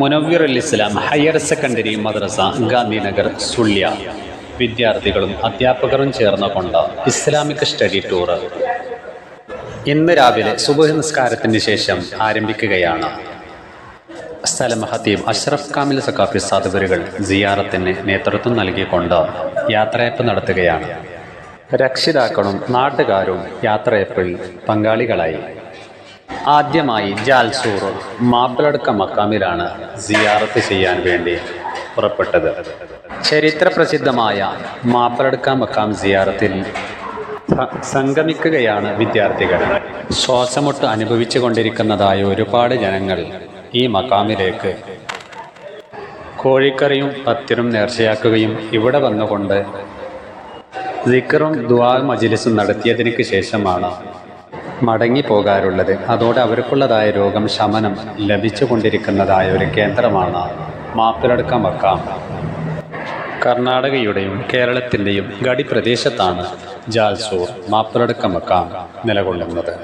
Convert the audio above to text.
മുനവ്വിറുൽ Islam higher secondary മദ്രസ ഗാന്ധിനഗർ സുള്യ വിദ്യാർത്ഥികളും അധ്യാപകരും ചേർന്നുകൊണ്ട് ഇസ്ലാമിക് സ്റ്റഡി ടൂർ. ഇന്ന് രാവിലെ സുബഹ് നിസ്കാരത്തിന് ശേഷം ആരംഭിക്കുകയാണ്. സ്ഥലം ഹത്തീബ് അഷ്റഫ് കാമിൽ സക്കാഫി സാധുവരുകൾ സിയാറത്തിന് നേതൃത്വം നൽകിക്കൊണ്ട് യാത്രയപ്പ് നടത്തുകയാണ്. രക്ഷിതാക്കളും നാട്ടുകാരും യാത്രയപ്പിൽ പങ്കാളികളായി. ആദ്യമായി ജാൽസൂർ മാപ്പിളടുക്ക മക്കാമിലാണ് സിയാറത്ത് ചെയ്യാൻ വേണ്ടി പുറപ്പെട്ടത്. ചരിത്ര പ്രസിദ്ധമായ മാപ്പിളടുക്ക മക്കാം സിയാറത്തിൽ സംഗമിക്കുകയാണ് വിദ്യാർത്ഥികൾ. ശ്വാസമുട്ട് അനുഭവിച്ചു കൊണ്ടിരിക്കുന്നതായ ഒരുപാട് ജനങ്ങൾ ഈ മക്കാമിലേക്ക് കോഴിക്കറിയും പത്തിനും നേർച്ചയാക്കുകയും ഇവിടെ വന്നുകൊണ്ട് ദിക്കറും ദുവാ മജിലിസും നടത്തിയതിനു ശേഷമാണ് മടങ്ങി പോകാറുള്ളത് അതോടെ അവർക്കുള്ളതായ രോഗം ശമനം ലഭിച്ചുകൊണ്ടിരിക്കുന്നതായ ഒരു കേന്ദ്രമാണ് മാപ്പിലടുക്ക വക്കാം കർണാടകയുടെയും കേരളത്തിന്റെയും ഗടി പ്രദേശത്താണ് ജാൽസൂർ മാപ്പിളടുക്ക വക്കാം നിലകൊള്ളുന്നത്.